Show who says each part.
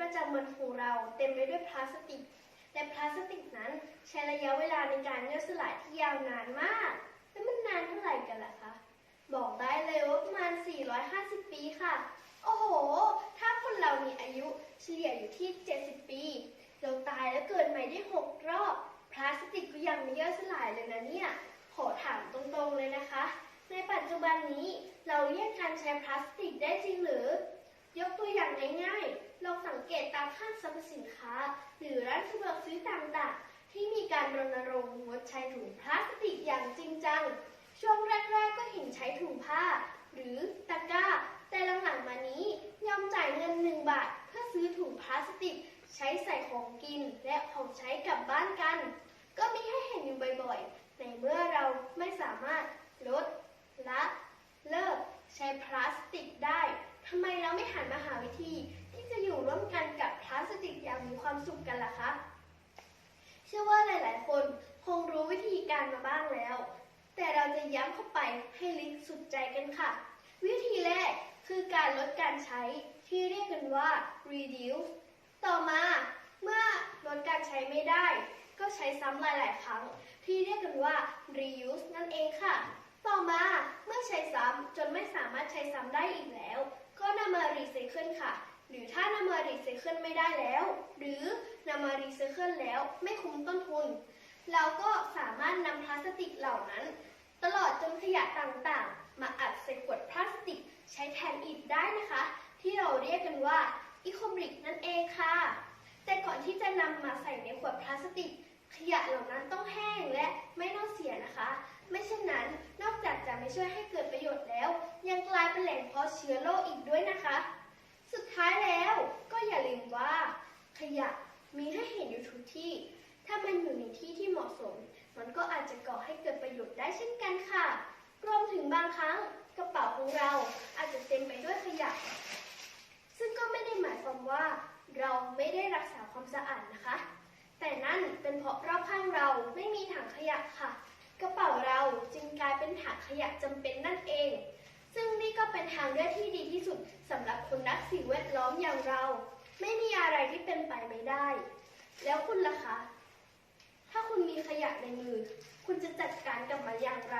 Speaker 1: ประจำวันของเราเต็มไปด้วยพลาสติก และพลาสติกนั้นใช้ระยะเวลาในการย่อยสลายที่ยาวนานมาก แล้วมันนานเท่าไหร่กันล่ะคะ บอกได้เลยว่าประมาณ 450 ปีค่ะ โอ้โห ถ้าคนเรามีอายุเฉลี่ยอยู่ที่ 70 ปี เราตายแล้วเกิดใหม่ได้ 6 รอบ พลาสติกก็ยังไม่ย่อยสลายเลยนะเนี่ย ขอถามตรงๆเลยนะคะ ในปัจจุบันนี้เราเลี่ยงการใช้พลาสติกได้จริงหรือ ยกตัวอย่างง่ายๆ องสังเกตตามห้างสรรพสินค้า หรือร้านสะดวกซื้อต่างๆ ที่มีการรณรงค์งดใช้ถุงพลาสติกอย่างจริงจัง ช่วงแรกๆก็เห็นใช้ถุงผ้า หรือตะกร้า แต่หลังๆมานี้ยอมจ่ายเงินหนึ่งบาท เพื่อซื้อถุงพลาสติก ใช้ใส่ของกินและของใช้กลับบ้านกัน ก็มีให้เห็นอยู่บ่อยๆ ในเมื่อเราไม่สามารถลดละเลิกใช้พลาสติกได้ทำไมเราไม่หันมาหาวิธี ที่จะอยู่ร่วมกันกับพลาสติกอย่างมีความสุขกันล่ะคะ เชื่อว่าหลาย ๆ คนคงรู้วิธีการมาบ้างแล้ว แต่เราจะ ย้ำเข้าไปให้ลึกสุดใจกันค่ะ วิธีแรกคือการลดการใช้ที่เรียกกันว่า reduce ต่อมาเมื่อลดการใช้ไม่ได้ ก็ใช้ซ้ำหลาย ๆ ครั้ง ที่เรียกกันว่า reuse นั่นเองค่ะ ต่อมาเมื่อใช้ซ้ำจนไม่สามารถใช้ซ้ำได้อีกแล้ว ก็นำมารีไซเคิลค่ะ หรือถ้านำมารีไซเคิลไม่ได้แล้ว หรือนำมารีไซเคิลแล้วไม่คุ้มต้นทุน เราก็สามารถนำพลาสติกเหล่า ขยะต่างๆ มาอัดใส่ขวดพลาสติก ใช้แทนอิฐได้นะคะ ที่เราเรียกกันว่าอีโคบริกนั่นเองค่ะ แต่ก่อนที่จะนำมาใส่ในขวดพลาสติก ขยะเหล่านั้นต้องแห้งและไม่เน่าเสียนะคะ ไม่เช่นนั้นนอกจากจะไม่ช่วยให้เกิดประโยชน์แล้ว ยังกลายเป็นแหล่งเพาะเชื้อโรคอีกด้วยนะคะ สุดท้ายแล้วก็อย่าลืมว่า ขยะมีให้เห็นอยู่ทุกที่ถ้ามันอยู่ในที่ที่เหมาะสม มันก็อาจจะก่อให้เกิดประโยชน์ได้เช่นกันค่ะ ว่าเราไม่ได้รักษาความสะอาดนะคะ แต่นั่นเป็นเพราะรอบข้างเราไม่มีถังขยะค่ะ กระเป๋าเราจึงกลายเป็นถังขยะจำเป็นนั่นเอง ซึ่งนี่ก็เป็นทางเลือกที่ดีที่สุดสำหรับคนรักสิ่งแวดล้อมอย่างเรา ไม่มีอะไรที่เป็นไปไม่ได้ แล้วคุณล่ะคะ ถ้าคุณมีขยะในมือ คุณจะจัดการกับมันอย่างไร